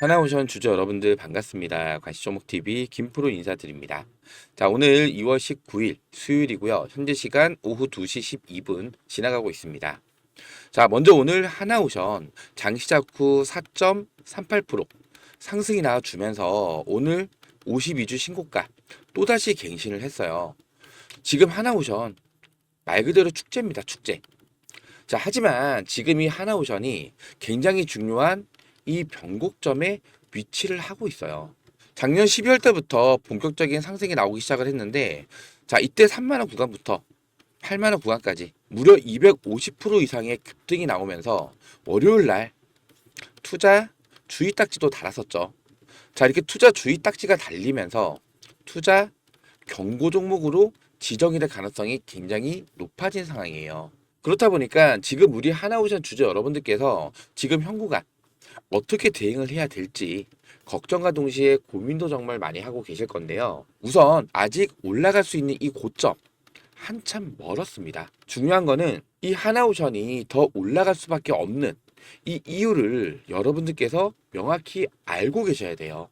하나오션 주주 여러분들 반갑습니다. 관시종목TV 김프로 인사드립니다. 자, 오늘 2월 19일 수요일이고요. 현재 시간 오후 2시 12분 지나가고 있습니다. 자, 먼저 오늘 하나오션 장시작 후 4.38% 상승이 나와주면서 오늘 52주 신고가 또다시 갱신을 했어요. 지금 하나오션 말 그대로 축제입니다. 축제. 자, 하지만 지금 이 하나오션이 굉장히 중요한 이 변곡점에 위치를 하고 있어요. 작년 12월 때부터 본격적인 상승이 나오기 시작을 했는데 자 이때 3만원 구간부터 8만원 구간까지 무려 250% 이상의 급등이 나오면서 월요일 날 투자 주의 딱지도 달았었죠. 자 이렇게 투자 주의 딱지가 달리면서 투자 경고 종목으로 지정이 될 가능성이 굉장히 높아진 상황이에요. 그렇다 보니까 지금 우리 하나오션 주주 여러분들께서 지금 현 구간 어떻게 대응을 해야 될지 걱정과 동시에 고민도 정말 많이 하고 계실 건데요. 우선 아직 올라갈 수 있는 이 고점 한참 멀었습니다. 중요한 거는 이 하나오션이 더 올라갈 수밖에 없는 이 이유를 여러분들께서 명확히 알고 계셔야 돼요.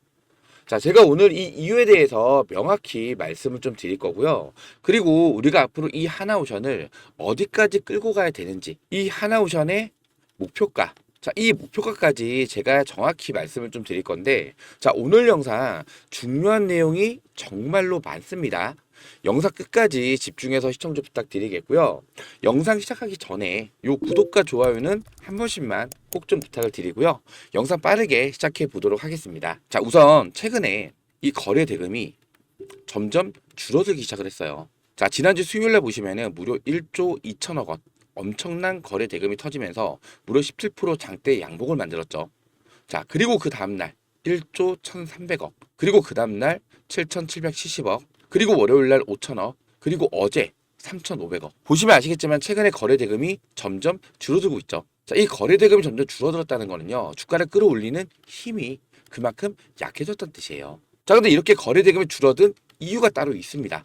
자, 제가 오늘 이 이유에 대해서 명확히 말씀을 좀 드릴 거고요. 그리고 우리가 앞으로 이 하나오션을 어디까지 끌고 가야 되는지, 이 하나오션의 목표가, 자, 이 목표가까지 제가 정확히 말씀을 좀 드릴 건데, 자, 오늘 영상 중요한 내용이 정말로 많습니다. 영상 끝까지 집중해서 시청 좀 부탁드리겠고요. 영상 시작하기 전에 요 구독과 좋아요는 한 번씩만 꼭 좀 부탁을 드리고요. 영상 빠르게 시작해 보도록 하겠습니다. 자, 우선 최근에 이 거래 대금이 점점 줄어들기 시작을 했어요. 자, 지난주 수요일 날 보시면은 무려 1조 2천억 원 엄청난 거래 대금이 터지면서 무려 17% 장대 양봉을 만들었죠. 자, 그리고 그 다음날 1조 1,300억, 그리고 그 다음날 7,770억, 그리고 월요일 날 5천억, 그리고 어제 3,500억. 보시면 아시겠지만 최근에 거래 대금이 점점 줄어들고 있죠. 자, 이 거래 대금이 점점 줄어들었다는 거는요. 주가를 끌어올리는 힘이 그만큼 약해졌다는 뜻이에요. 자, 근데 이렇게 거래 대금이 줄어든 이유가 따로 있습니다.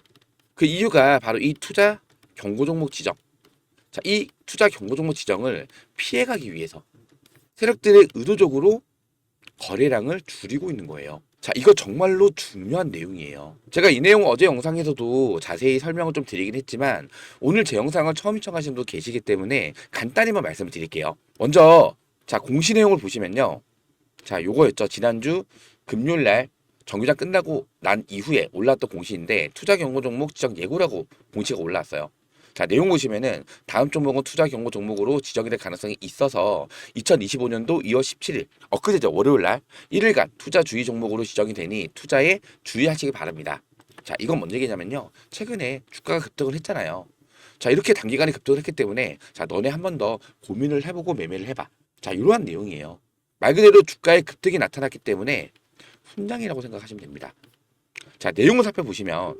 그 이유가 바로 이 투자 경고 종목 지정. 자, 이 투자 경고 종목 지정을 피해가기 위해서 세력들이 의도적으로 거래량을 줄이고 있는 거예요. 자, 이거 정말로 중요한 내용이에요. 제가 이 내용 어제 영상에서도 자세히 설명을 좀 드리긴 했지만 오늘 제 영상을 처음 시청하신 분도 계시기 때문에 간단히만 말씀을 드릴게요. 먼저 자, 공시 내용을 보시면요. 자, 요거였죠. 지난주 금요일 날 정규장 끝나고 난 이후에 올랐던 공시인데 투자 경고 종목 지정 예고라고 공시가 올라왔어요. 자, 내용 보시면은 다음 종목은 투자 경고 종목으로 지정이 될 가능성이 있어서 2025년도 2월 17일 엊그제죠. 월요일 날 1일간 투자 주의 종목으로 지정이 되니 투자에 주의하시기 바랍니다. 자, 이건 뭔 얘기냐면요. 최근에 주가가 급등을 했잖아요. 자, 이렇게 단기간에 급등을 했기 때문에 자, 너네 한 번 더 고민을 해보고 매매를 해봐. 자, 이러한 내용이에요. 말 그대로 주가의 급등이 나타났기 때문에 훈장이라고 생각하시면 됩니다. 자, 내용을 살펴보시면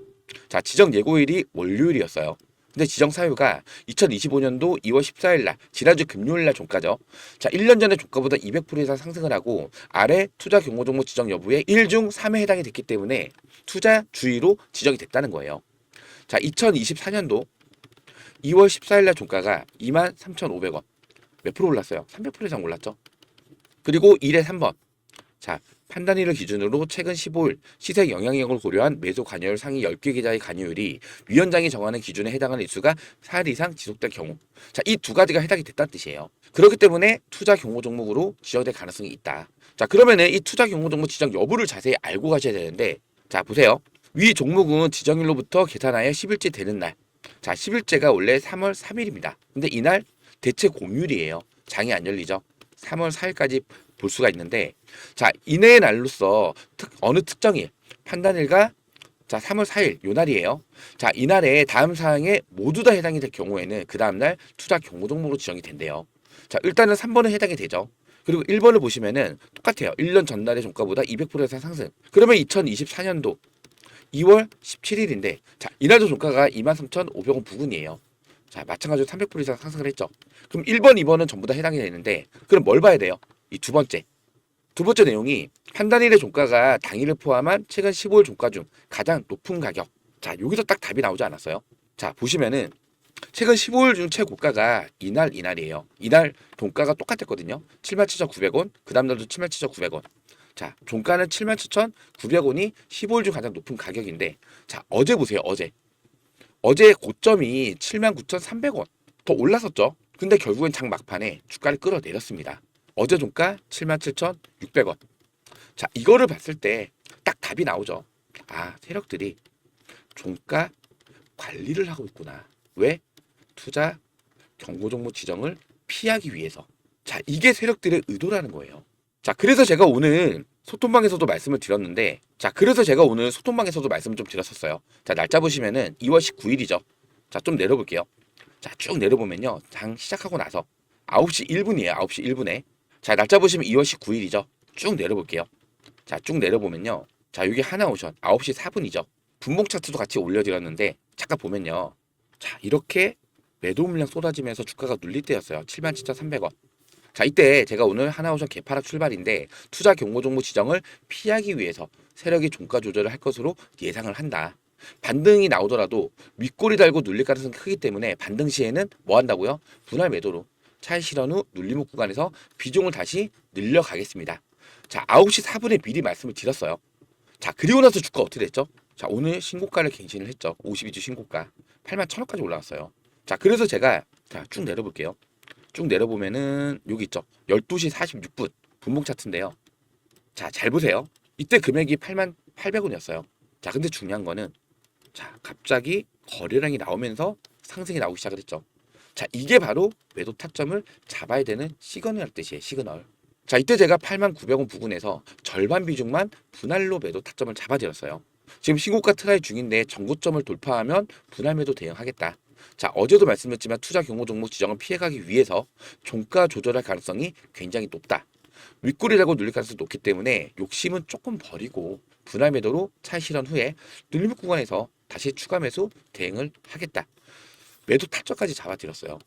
자, 지정 예고일이 월요일이었어요. 근데 지정 사유가 2025년도 2월 14일 날 지난주 금요일 날 종가죠. 자, 1년 전에 종가보다 200% 이상 상승을 하고 아래 투자 경고 종목 지정 여부에 1중 3에 해당이 됐기 때문에 투자 주의로 지정이 됐다는 거예요. 자, 2024년도 2월 14일 날 종가가 23,500원. 몇 프로 올랐어요? 300% 이상 올랐죠. 그리고 1에 3번. 자, 판단일을 기준으로 최근 15일 시세 영향력을 고려한 매수 관여율 상위 10개 계좌의 관여율이 위원장이 정하는 기준에 해당하는 일수가 4일 이상 지속될 경우. 자, 이 두 가지가 해당이 됐다는 뜻이에요. 그렇기 때문에 투자 경고 종목으로 지정될 가능성이 있다. 자, 그러면은 이 투자 경고 종목 지정 여부를 자세히 알고 가셔야 되는데 자, 보세요. 위 종목은 지정일로부터 계산하여 10일째 되는 날. 자, 10일째가 원래 3월 3일입니다. 근데 이날 대체 공휴일이에요. 장이 안 열리죠. 3월 4일까지 볼 수가 있는데 자 이내의 날로서 특, 어느 특정일 판단일과 자 3월 4일 요 날이에요. 자 이날에 다음 사항에 모두 다 해당이 될 경우에는 그 다음 날 투자 경고 종목으로 지정이 된대요. 자 일단은 3번은 해당이 되죠. 그리고 1번을 보시면은 똑같아요. 1년 전날의 종가보다 200% 이상 상승. 그러면 2024년도 2월 17일인데 자 이날도 종가가 23,500원 부근이에요. 자 마찬가지로 300% 이상 상승을 했죠. 그럼 1번, 2번은 전부 다 해당이 되는데 그럼 뭘 봐야 돼요? 이 두 번째. 두 번째 내용이 한 단일의 종가가 당일을 포함한 최근 15일 종가 중 가장 높은 가격. 자, 여기서 딱 답이 나오지 않았어요? 자, 보시면은 최근 15일 중 최고가가 이날 이날이에요. 이날 종가가 똑같았거든요. 77,900원. 그 다음 날도 77,900원. 자, 종가는 77,900원이 15일 중 가장 높은 가격인데 자, 어제 보세요. 어제. 어제 고점이 79,300원. 더 올랐었죠. 근데 결국엔 장 막판에 주가를 끌어내렸습니다. 어제 종가 77,600원. 자, 이거를 봤을 때 딱 답이 나오죠. 아, 세력들이 종가 관리를 하고 있구나. 왜? 투자 경고 종목 지정을 피하기 위해서. 자, 이게 세력들의 의도라는 거예요. 자, 그래서 제가 오늘 소통방에서도 말씀을 드렸는데, 자, 그래서 제가 오늘 소통방에서도 말씀을 좀 드렸었어요. 자, 날짜 보시면은 2월 19일이죠. 자, 좀 내려볼게요. 자, 쭉 내려보면요. 장 시작하고 나서 9시 1분이에요. 9시 1분에. 자, 날짜 보시면 2월 19일이죠. 쭉 내려볼게요. 자, 쭉 내려보면요. 자, 여기 하나 오션 9시 4분이죠. 분봉 차트도 같이 올려드렸는데, 잠깐 보면요. 자, 이렇게 매도 물량 쏟아지면서 주가가 눌릴 때였어요. 77,300원. 자, 이때 제가 오늘 하나오션 개파락 출발인데 투자 경고 종목 지정을 피하기 위해서 세력이 종가 조절을 할 것으로 예상을 한다. 반등이 나오더라도 윗골이 달고 눌릴 가능성이 크기 때문에 반등 시에는 뭐 한다고요? 분할 매도로 차익 실현 후 눌림목 구간에서 비중을 다시 늘려가겠습니다. 자, 9시 4분에 미리 말씀을 드렸어요. 자, 그리고 나서 주가 어떻게 됐죠? 자, 오늘 신고가를 갱신을 했죠. 52주 신고가. 8만 1천원까지 올라왔어요. 자, 그래서 제가 자, 쭉 내려볼게요. 쭉 내려보면은 여기 있죠. 12시 46분 분봉 차트인데요. 자, 잘 보세요. 이때 금액이 8만 800원이었어요. 자, 근데 중요한 거는 자, 갑자기 거래량이 나오면서 상승이 나오기 시작을 했죠. 자, 이게 바로 매도 타점을 잡아야 되는 시그널 뜻이에요. 시그널. 자, 이때 제가 8만 900원 부근에서 절반 비중만 분할로 매도 타점을 잡아드렸어요. 지금 신고가 트라이 중인데 전고점을 돌파하면 분할 매도 대응하겠다. 자, 어제도 말씀드렸지만 투자 경고 종목 지정을 피해가기 위해서 종가 조절할 가능성이 굉장히 높다. 윗골이라고 눌릴 가능성이 높기 때문에 욕심은 조금 버리고 분할 매도로 차익 실현 후에 눌림 구간에서 다시 추가 매수 대응을 하겠다. 매도 타점까지 잡아드렸어요.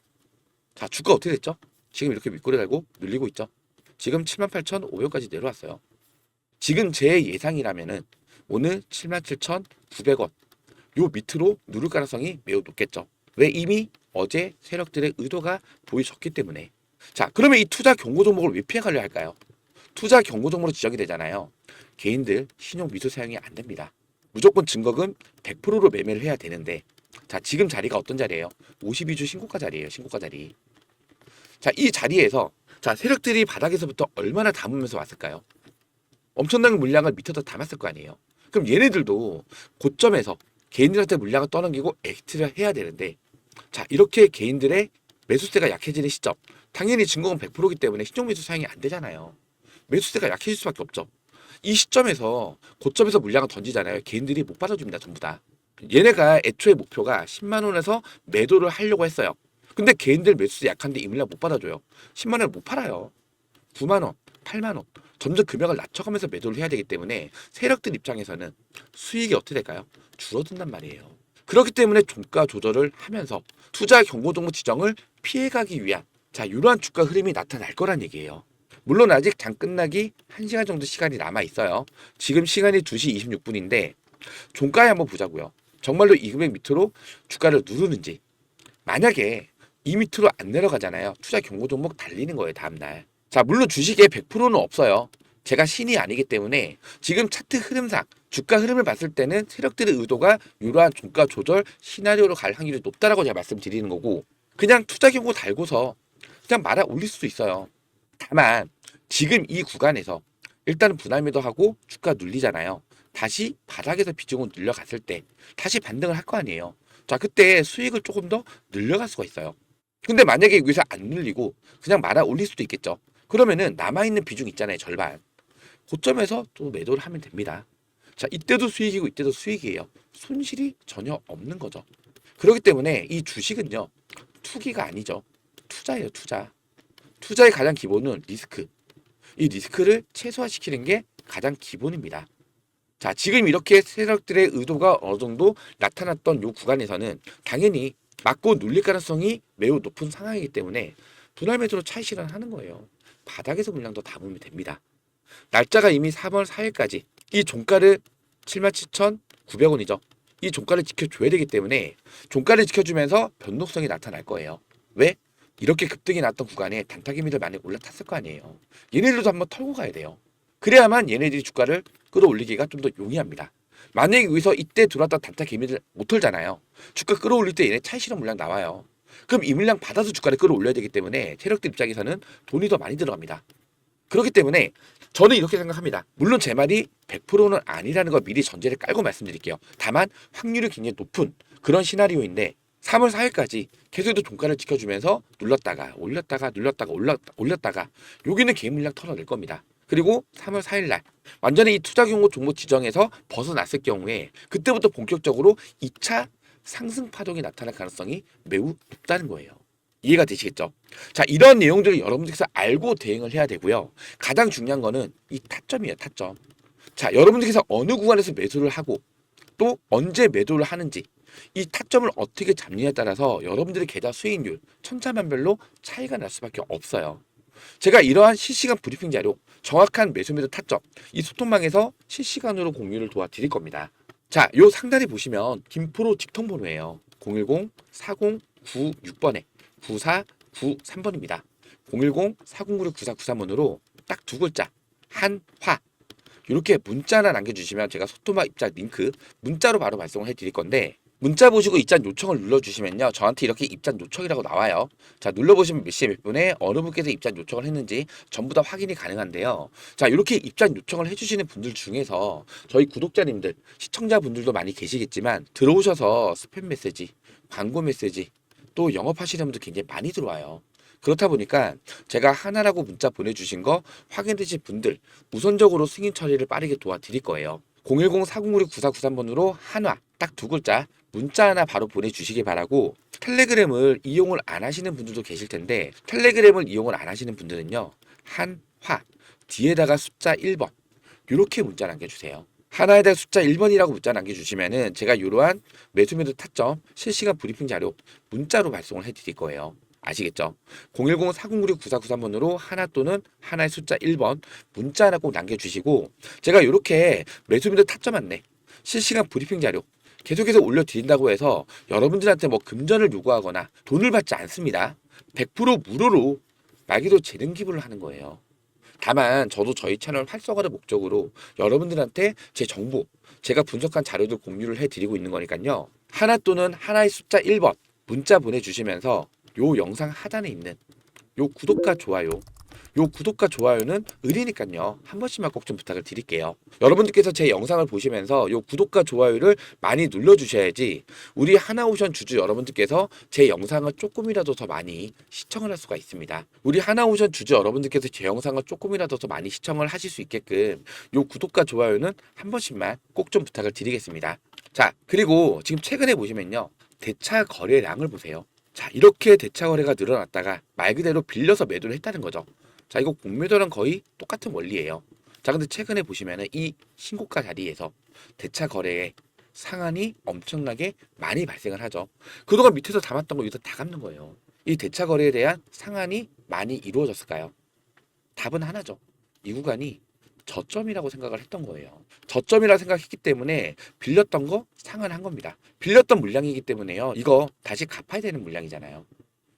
자, 주가 어떻게 됐죠? 지금 이렇게 윗골이 달고 눌리고 있죠. 지금 78,500원까지 내려왔어요. 지금 제 예상이라면은 오늘 77,900원 요 밑으로 누를 가능성이 매우 높겠죠. 왜 이미 어제 세력들의 의도가 보여졌기 때문에. 자, 그러면 이 투자 경고 종목을 왜 피해가려 할까요? 투자 경고 종목으로 지정이 되잖아요. 개인들 신용 미수 사용이 안 됩니다. 무조건 증거금 100%로 매매를 해야 되는데 자, 지금 자리가 어떤 자리예요? 52주 신고가 자리예요. 신고가 자리. 자, 이 자리에서 자, 세력들이 바닥에서부터 얼마나 담으면서 왔을까요? 엄청난 물량을 밑에다 담았을 거 아니에요. 그럼 얘네들도 고점에서 개인들한테 물량을 떠넘기고 엑스트를 해야 되는데 자 이렇게 개인들의 매수세가 약해지는 시점 당연히 증거금 100%이기 때문에 신용 매수 사용이 안 되잖아요. 매수세가 약해질 수밖에 없죠. 이 시점에서 고점에서 물량을 던지잖아요. 개인들이 못 받아줍니다. 전부 다. 얘네가 애초에 목표가 10만 원에서 매도를 하려고 했어요. 근데 개인들 매수세 약한데 이 물량 못 받아줘요. 10만 원을 못 팔아요. 9만 원, 8만 원. 점점 금액을 낮춰가면서 매도를 해야 되기 때문에 세력들 입장에서는 수익이 어떻게 될까요? 줄어든단 말이에요. 그렇기 때문에 종가 조절을 하면서 투자 경고 종목 지정을 피해가기 위한 자 이러한 주가 흐름이 나타날 거란 얘기예요. 물론 아직 장 끝나기 1시간 정도 시간이 남아 있어요. 지금 시간이 2시 26분인데 종가에 한번 보자고요. 정말로 이 금액 밑으로 주가를 누르는지 만약에 이 밑으로 안 내려가잖아요. 투자 경고 종목 달리는 거예요, 다음 날. 자, 물론 주식에 100%는 없어요. 제가 신이 아니기 때문에 지금 차트 흐름상 주가 흐름을 봤을 때는 세력들의 의도가 이러한 종가 조절 시나리오로 갈 확률이 높다라고 제가 말씀드리는 거고 그냥 투자 경고 달고서 그냥 말아 올릴 수도 있어요. 다만 지금 이 구간에서 일단은 분할 매도 하고 주가 눌리잖아요. 다시 바닥에서 비중을 늘려갔을 때 다시 반등을 할 거 아니에요. 자, 그때 수익을 조금 더 늘려갈 수가 있어요. 근데 만약에 여기서 안 눌리고 그냥 말아 올릴 수도 있겠죠. 그러면은 남아있는 비중 있잖아요. 절반. 고점에서 또 매도를 하면 됩니다. 자, 이때도 수익이고 이때도 수익이에요. 손실이 전혀 없는 거죠. 그렇기 때문에 이 주식은요. 투기가 아니죠. 투자예요, 투자. 투자의 가장 기본은 리스크. 이 리스크를 최소화시키는 게 가장 기본입니다. 자, 지금 이렇게 세력들의 의도가 어느 정도 나타났던 이 구간에서는 당연히 맞고 눌릴 가능성이 매우 높은 상황이기 때문에 분할 매도로 차익 실현하는 거예요. 바닥에서 물량도 담으면 됩니다. 날짜가 이미 3월 4일까지 이 종가를 77,900원이죠. 이 종가를 지켜줘야 되기 때문에 종가를 지켜주면서 변동성이 나타날 거예요. 왜? 이렇게 급등이 났던 구간에 단타기미들 많이 올라탔을 거 아니에요. 얘네들도 한번 털고 가야 돼요. 그래야만 얘네들이 주가를 끌어올리기가 좀 더 용이합니다. 만약에 여기서 이때 들어왔던 단타 개미들 못 털잖아요. 주가 끌어올릴 때 얘네 차익 실현 물량 나와요. 그럼 이 물량 받아서 주가를 끌어올려야 되기 때문에 세력들 입장에서는 돈이 더 많이 들어갑니다. 그렇기 때문에 저는 이렇게 생각합니다. 물론 제 말이 100%는 아니라는 걸 미리 전제를 깔고 말씀드릴게요. 다만 확률이 굉장히 높은 그런 시나리오인데 3월 4일까지 계속해서 종가를 지켜주면서 눌렀다가 올렸다가 눌렀다가 올렸, 올렸다가 여기는 개인 물량 털어낼 겁니다. 그리고 3월 4일 날 완전히 이 투자 경고 종목 지정에서 벗어났을 경우에 그때부터 본격적으로 2차 상승 파동이 나타날 가능성이 매우 높다는 거예요. 이해가 되시겠죠? 자, 이런 내용들을 여러분들께서 알고 대응을 해야 되고요. 가장 중요한 거는 이 타점이에요, 타점. 자, 여러분들께서 어느 구간에서 매수를 하고 또 언제 매도를 하는지 이 타점을 어떻게 잡느냐에 따라서 여러분들의 계좌 수익률 천차만별로 차이가 날 수밖에 없어요. 제가 이러한 실시간 브리핑 자료, 정확한 매수 매도 타점, 이 소통망에서 실시간으로 공유를 도와드릴 겁니다. 자, 요 상단에 보시면 김프로 직통 번호예요. 010-4096번에 9493번입니다. 010-4096-9493번으로 딱 두 글자 한화 이렇게 문자 하나 남겨주시면 제가 소토막 입자 링크 문자로 바로 발송을 해드릴 건데 문자 보시고 입장 요청을 눌러주시면요. 저한테 이렇게 입장 요청이라고 나와요. 자 눌러보시면 몇 시에 몇 분에 어느 분께서 입장 요청을 했는지 전부 다 확인이 가능한데요. 자 이렇게 입장 요청을 해주시는 분들 중에서 저희 구독자님들 시청자분들도 많이 계시겠지만 들어오셔서 스팸 메시지 광고 메시지 또 영업하시는 분들 굉장히 많이 들어와요. 그렇다 보니까 제가 하나라고 문자 보내주신 거 확인되신 분들 우선적으로 승인 처리를 빠르게 도와드릴 거예요. 010-4096-9493번으로 한화 딱 두 글자 문자 하나 바로 보내주시기 바라고 텔레그램을 이용을 안 하시는 분들도 계실 텐데 텔레그램을 이용을 안 하시는 분들은요 한화 뒤에다가 숫자 1번 이렇게 문자 남겨주세요. 하나에다 숫자 1번이라고 문자 남겨주시면은 제가 이러한 매수매도 타점 실시간 브리핑 자료 문자로 발송을 해드릴 거예요. 아시겠죠? 010-4096-9493번으로 하나 또는 하나의 숫자 1번 문자 하나 꼭 남겨주시고 제가 이렇게 매수매도 타점 안내 실시간 브리핑 자료 계속해서 올려 드린다고 해서 여러분들한테 뭐 금전을 요구하거나 돈을 받지 않습니다. 100% 무료로 말 그대로 재능 기부를 하는 거예요. 다만 저도 저희 채널 활성화를 목적으로 여러분들한테 제 정보, 제가 분석한 자료들 공유를 해드리고 있는 거니까요. 하나 또는 하나의 숫자 1번 문자 보내주시면서 요 영상 하단에 있는 요 구독과 좋아요 요 구독과 좋아요는 의리니까요. 한 번씩만 꼭 좀 부탁을 드릴게요. 여러분들께서 제 영상을 보시면서 요 구독과 좋아요를 많이 눌러주셔야지 우리 하나오션 주주 여러분들께서 제 영상을 조금이라도 더 많이 시청을 할 수가 있습니다. 우리 하나오션 주주 여러분들께서 제 영상을 조금이라도 더 많이 시청을 하실 수 있게끔 요 구독과 좋아요는 한 번씩만 꼭 좀 부탁을 드리겠습니다. 자 그리고 지금 최근에 보시면요. 대차 거래량을 보세요. 자, 이렇게 대차 거래가 늘어났다가 말 그대로 빌려서 매도를 했다는 거죠. 자, 이거 공매도랑 거의 똑같은 원리예요. 자, 근데 최근에 보시면은 이 신고가 자리에서 대차 거래에 상한이 엄청나게 많이 발생을 하죠. 그동안 밑에서 담았던 거 여기서 다 갚는 거예요. 이 대차 거래에 대한 상한이 많이 이루어졌을까요? 답은 하나죠. 이 구간이 저점이라고 생각을 했던 거예요. 저점이라 생각했기 때문에 빌렸던 거 상환한 겁니다. 빌렸던 물량이기 때문에요. 이거 다시 갚아야 되는 물량이잖아요.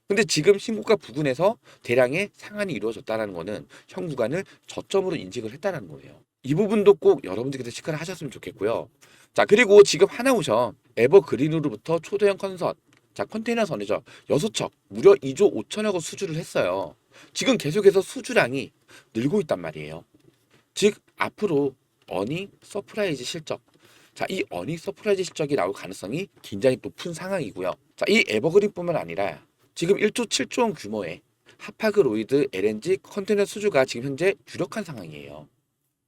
근데 지금 신고가 부근에서 대량의 상한이 이루어졌다는 거는 현 구간을 저점으로 인식을 했다는 거예요. 이 부분도 꼭 여러분들께서 체크를 하셨으면 좋겠고요. 자, 그리고 지금 하나오션 에버그린으로부터 초대형 컨선 자, 컨테이너 선이죠. 6척 무려 2조 5천억 수주를 했어요. 지금 계속해서 수주량이 늘고 있단 말이에요. 즉 앞으로 어닝 서프라이즈 실적 자, 이 어닝 서프라이즈 실적이 나올 가능성이 굉장히 높은 상황이고요. 자, 이 에버그린뿐만 아니라 지금 1조 7조 원 규모의 하파그로이드 LNG 컨테이너 수주가 지금 현재 유력한 상황이에요.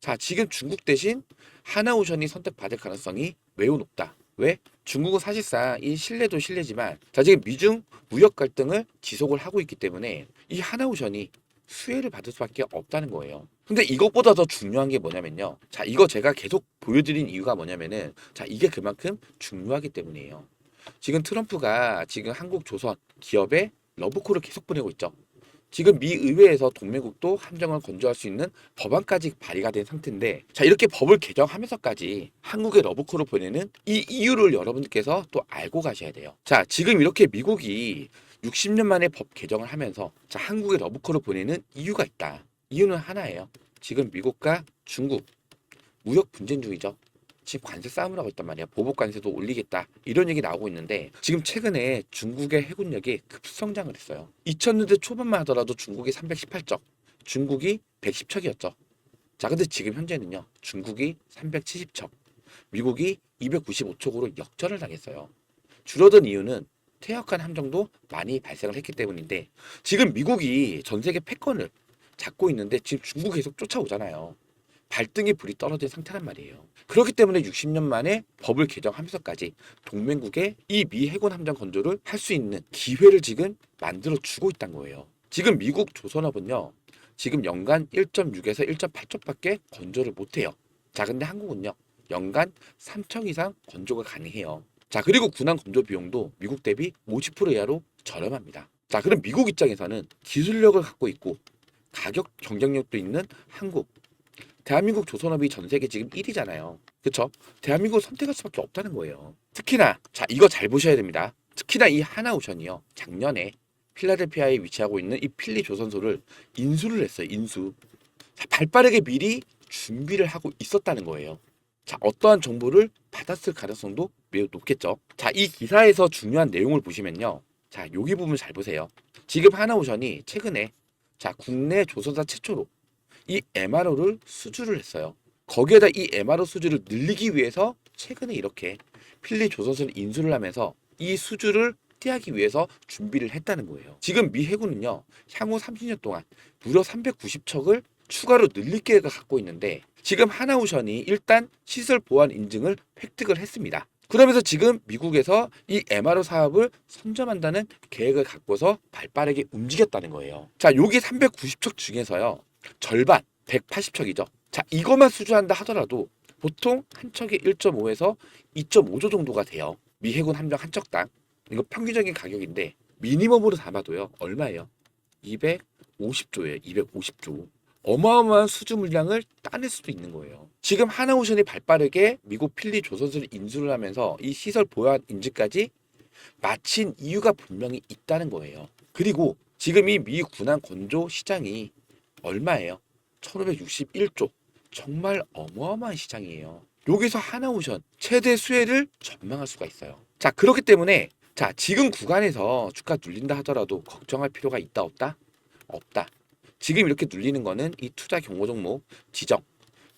자, 지금 중국 대신 하나오션이 선택받을 가능성이 매우 높다. 왜? 중국은 사실상 이 신뢰도 신뢰지만 자, 지금 미중 무역 갈등을 지속을 하고 있기 때문에 이 하나오션이 수혜를 받을 수밖에 없다는 거예요. 근데 이것보다 더 중요한 게 뭐냐면요. 자, 이거 제가 계속 보여드린 이유가 뭐냐면은 자, 이게 그만큼 중요하기 때문이에요. 지금 트럼프가 지금 한국 조선 기업에 러브콜을 계속 보내고 있죠. 지금 미 의회에서 동맹국도 함정을 건조할 수 있는 법안까지 발의가 된 상태인데 자 이렇게 법을 개정하면서까지 한국에 러브콜을 보내는 이 이유를 여러분들께서 또 알고 가셔야 돼요. 자 지금 이렇게 미국이 60년 만에 법 개정을 하면서 자 한국에 러브콜을 보내는 이유가 있다. 이유는 하나예요. 지금 미국과 중국 무역 분쟁 중이죠. 지금 관세 싸움을 하고 있단 말이야. 보복 관세도 올리겠다. 이런 얘기 나오고 있는데 지금 최근에 중국의 해군력이 급성장을 했어요. 2000년대 초반만 하더라도 중국이 318척, 중국이 110척이었죠. 자, 근데 지금 현재는요. 중국이 370척, 미국이 295척으로 역전을 당했어요. 줄어든 이유는 퇴역한 함정도 많이 발생을 했기 때문인데 지금 미국이 전 세계 패권을 잡고 있는데 지금 중국 계속 쫓아오잖아요. 발등에 불이 떨어진 상태란 말이에요. 그렇기 때문에 60년 만에 법을 개정하면서까지 동맹국의 이미 해군 함정 건조를 할 수 있는 기회를 지금 만들어 주고 있다는 거예요. 지금 미국 조선업은요. 지금 연간 1.6에서 1.8척밖에 건조를 못 해요. 자, 근데 한국은요. 연간 3척 이상 건조가 가능해요. 자, 그리고 군함 건조 비용도 미국 대비 50% 이하로 저렴합니다. 자, 그럼 미국 입장에서는 기술력을 갖고 있고 가격 경쟁력도 있는 한국 대한민국 조선업이 전 세계 지금 1위잖아요. 그쵸? 대한민국 선택할 수밖에 없다는 거예요. 특히나, 자, 이거 잘 보셔야 됩니다. 특히나 이 하나오션이요. 작년에 필라델피아에 위치하고 있는 이 필리 조선소를 인수를 했어요. 인수. 자, 발빠르게 미리 준비를 하고 있었다는 거예요. 자, 어떠한 정보를 받았을 가능성도 매우 높겠죠. 자, 이 기사에서 중요한 내용을 보시면요. 자, 여기 부분 잘 보세요. 지금 하나오션이 최근에 자, 국내 조선사 최초로 이 MRO를 수주를 했어요. 거기에다 이 MRO 수주를 늘리기 위해서 최근에 이렇게 필리 조선소를 인수를 하면서 이 수주를 띠하기 위해서 준비를 했다는 거예요. 지금 미 해군은요, 향후 30년 동안 무려 390척을 추가로 늘릴 계획을 갖고 있는데 지금 하나오션이 일단 시설 보안 인증을 획득을 했습니다. 그러면서 지금 미국에서 이 MRO 사업을 선점한다는 계획을 갖고서 발빠르게 움직였다는 거예요. 자, 여기 390척 중에서요. 절반 180척이죠. 자, 이것만 수주한다 하더라도 보통 한 척에 1.5에서 2.5조 정도가 돼요. 미 해군 함정 한 척당. 이거 평균적인 가격인데 미니멈으로 담아도요. 얼마예요? 250조예요. 250조. 어마어마한 수주 물량을 따낼 수도 있는 거예요. 지금 하나오션이 발빠르게 미국 필리 조선소를 인수를 하면서 이 시설 보안 인증까지 마친 이유가 분명히 있다는 거예요. 그리고 지금 이 미 군함 건조 시장이 얼마예요? 1561조. 정말 어마어마한 시장이에요. 여기서 하나오션 최대 수혜를 전망할 수가 있어요. 자, 그렇기 때문에 자, 지금 구간에서 주가 눌린다 하더라도 걱정할 필요가 있다 없다? 없다. 지금 이렇게 눌리는 거는 이 투자 경고 종목 지정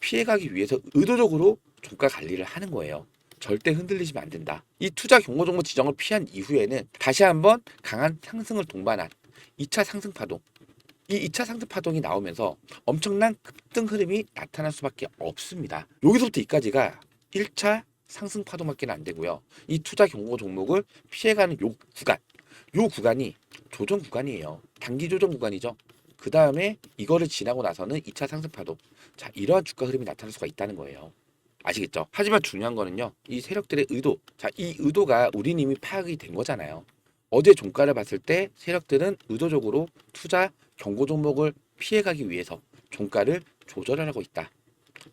피해가기 위해서 의도적으로 종가 관리를 하는 거예요. 절대 흔들리시면 안 된다. 이 투자 경고 종목 지정을 피한 이후에는 다시 한번 강한 상승을 동반한 2차 상승 파동 이 2차 상승 파동이 나오면서 엄청난 급등 흐름이 나타날 수밖에 없습니다. 여기서부터 이까지가 1차 상승 파동밖에 안 되고요. 이 투자 경고 종목을 피해가는 요 구간, 요 구간이 조정 구간이에요. 단기 조정 구간이죠. 그 다음에 이거를 지나고 나서는 2차 상승 파동. 자, 이러한 주가 흐름이 나타날 수가 있다는 거예요. 아시겠죠? 하지만 중요한 거는요. 이 세력들의 의도. 자, 이 의도가 우린 이미 파악이 된 거잖아요. 어제 종가를 봤을 때 세력들은 의도적으로 투자 경고 종목을 피해가기 위해서 종가를 조절을 하고 있다.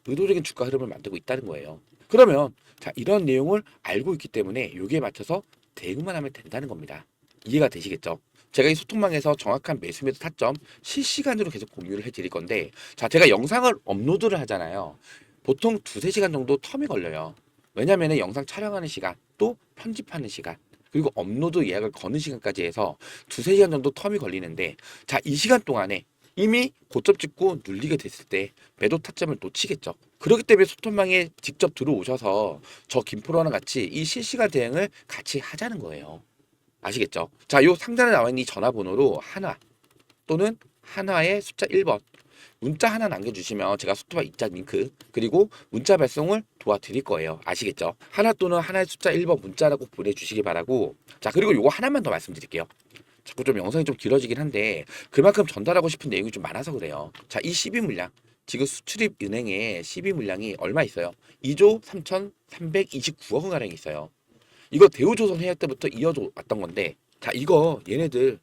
의도적인 주가 흐름을 만들고 있다는 거예요. 그러면 자 이런 내용을 알고 있기 때문에 여기에 맞춰서 대응만 하면 된다는 겁니다. 이해가 되시겠죠? 제가 이 소통망에서 정확한 매수 매도 타점 실시간으로 계속 공유를 해드릴 건데 자 제가 영상을 업로드를 하잖아요. 보통 두세 시간 정도 텀이 걸려요. 왜냐면은 영상 촬영하는 시간 또 편집하는 시간 그리고 업로드 예약을 거는 시간까지 해서 두세 시간 정도 텀이 걸리는데 자 이 시간 동안에 이미 고점 찍고 눌리게 됐을 때 매도 타점을 놓치겠죠. 그렇기 때문에 소통망에 직접 들어오셔서 저 김프로랑 같이 이 실시간 대응을 같이 하자는 거예요. 아시겠죠? 자, 요 상단에 나와 있는 이 전화번호로 하나 또는 하나의 숫자 1번 문자 하나 남겨주시면 제가 소통방 입자 링크 그리고 문자 발송을 도와드릴 거예요. 아시겠죠? 하나 또는 하나의 숫자 1번 문자라고 보내주시기 바라고 자 그리고 요거 하나만 더 말씀드릴게요. 자꾸 좀 영상이 좀 길어지긴 한데 그만큼 전달하고 싶은 내용이 좀 많아서 그래요. 자, 이 12 물량 지금 수출입 은행에 12 물량이 얼마 있어요? 2조 3,329억 원 가량 있어요. 이거 대우조선 해약 때부터 이어져 왔던 건데 자 이거 얘네들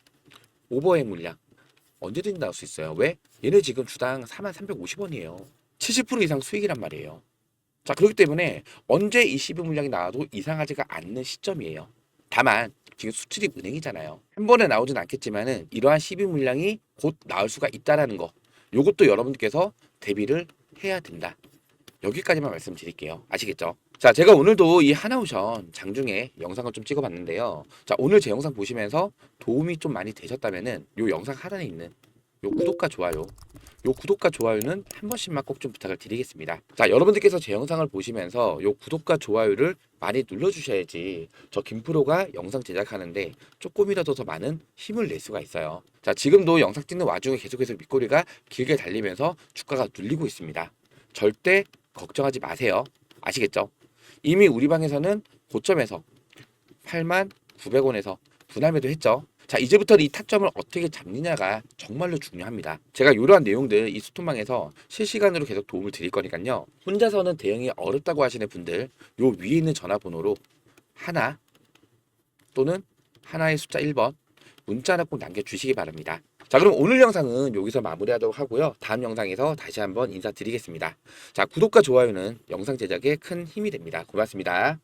오버행 물량 언제든지 나올 수 있어요. 왜? 얘네 지금 주당 4350원이에요. 70% 이상 수익이란 말이에요. 자 그렇기 때문에 언제 이12 물량이 나와도 이상하지가 않는 시점이에요. 다만 지금 수출입 은행이잖아요. 한 번에 나오진 않겠지만은 이러한 12 물량이 곧 나올 수가 있다라는 거. 요것도 여러분들께서 대비를 해야 된다. 여기까지만 말씀드릴게요. 아시겠죠? 자, 제가 오늘도 이 하나오션 장중에 영상을 좀 찍어봤는데요. 자, 오늘 제 영상 보시면서 도움이 좀 많이 되셨다면은 요 영상 하단에 있는 요 구독과 좋아요, 요 구독과 좋아요는 한 번씩만 꼭 좀 부탁을 드리겠습니다. 자, 여러분들께서 제 영상을 보시면서 요 구독과 좋아요를 많이 눌러주셔야지 저 김프로가 영상 제작하는데 조금이라도 더 많은 힘을 낼 수가 있어요. 자, 지금도 영상 찍는 와중에 계속해서 밑꼬리가 길게 달리면서 주가가 눌리고 있습니다. 절대 걱정하지 마세요. 아시겠죠? 이미 우리 방에서는 고점에서 8만 900원에서 분할 매도 했죠. 자, 이제부터 이 타점을 어떻게 잡느냐가 정말로 중요합니다. 제가 이러한 내용들 이 수통방에서 실시간으로 계속 도움을 드릴 거니까요. 혼자서는 대응이 어렵다고 하시는 분들 요 위에 있는 전화번호로 하나 또는 하나의 숫자 1번 문자 하나 꼭 남겨주시기 바랍니다. 자, 그럼 오늘 영상은 여기서 마무리하도록 하고요. 다음 영상에서 다시 한번 인사드리겠습니다. 자, 구독과 좋아요는 영상 제작에 큰 힘이 됩니다. 고맙습니다.